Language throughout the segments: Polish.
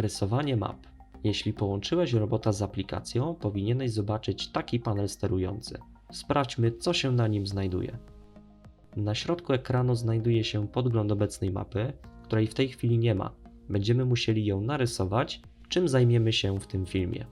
Rysowanie map. Jeśli połączyłeś robota z aplikacją, powinieneś zobaczyć taki panel sterujący. Sprawdźmy, co się na nim znajduje. Na środku ekranu znajduje się podgląd obecnej mapy, której w tej chwili nie ma. Będziemy musieli ją narysować, czym zajmiemy się w tym filmie.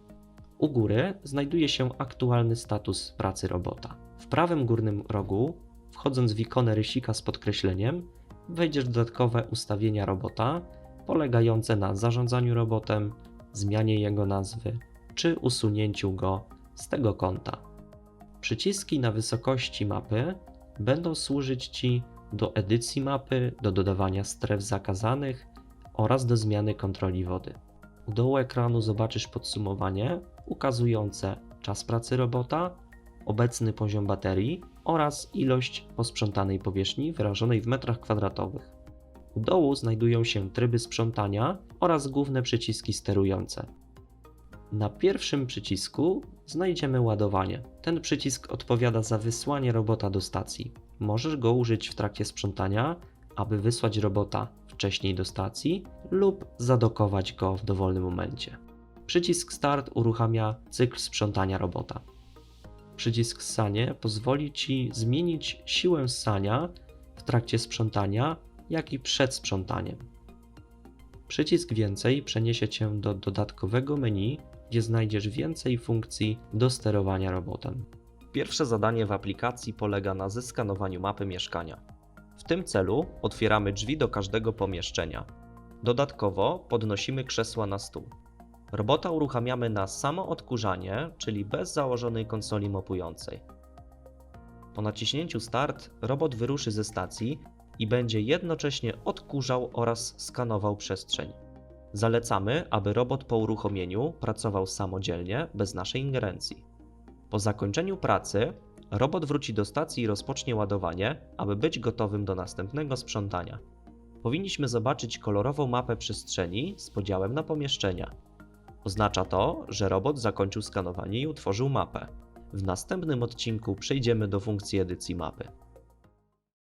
U góry znajduje się aktualny status pracy robota. W prawym górnym rogu, wchodząc w ikonę rysika z podkreśleniem, wejdziesz w dodatkowe ustawienia robota, polegające na zarządzaniu robotem, zmianie jego nazwy czy usunięciu go z tego konta. Przyciski na wysokości mapy będą służyć Ci do edycji mapy, do dodawania stref zakazanych oraz do zmiany kontroli wody. U dołu ekranu zobaczysz podsumowanie ukazujące czas pracy robota, obecny poziom baterii oraz ilość posprzątanej powierzchni wyrażonej w metrach kwadratowych. U dołu znajdują się tryby sprzątania oraz główne przyciski sterujące. Na pierwszym przycisku znajdziemy ładowanie. Ten przycisk odpowiada za wysłanie robota do stacji. Możesz go użyć w trakcie sprzątania, aby wysłać robota wcześniej do stacji lub zadokować go w dowolnym momencie. Przycisk Start uruchamia cykl sprzątania robota. Przycisk Ssanie pozwoli Ci zmienić siłę ssania w trakcie sprzątania, jak i przed sprzątaniem. Przycisk Więcej przeniesie Cię do dodatkowego menu, gdzie znajdziesz więcej funkcji do sterowania robotem. Pierwsze zadanie w aplikacji polega na zeskanowaniu mapy mieszkania. W tym celu otwieramy drzwi do każdego pomieszczenia. Dodatkowo podnosimy krzesła na stół. Robota uruchamiamy na samo odkurzanie, czyli bez założonej konsoli mopującej. Po naciśnięciu Start robot wyruszy ze stacji i będzie jednocześnie odkurzał oraz skanował przestrzeń. Zalecamy, aby robot po uruchomieniu pracował samodzielnie, bez naszej ingerencji. Po zakończeniu pracy robot wróci do stacji i rozpocznie ładowanie, aby być gotowym do następnego sprzątania. Powinniśmy zobaczyć kolorową mapę przestrzeni z podziałem na pomieszczenia. Oznacza to, że robot zakończył skanowanie i utworzył mapę. W następnym odcinku przejdziemy do funkcji edycji mapy.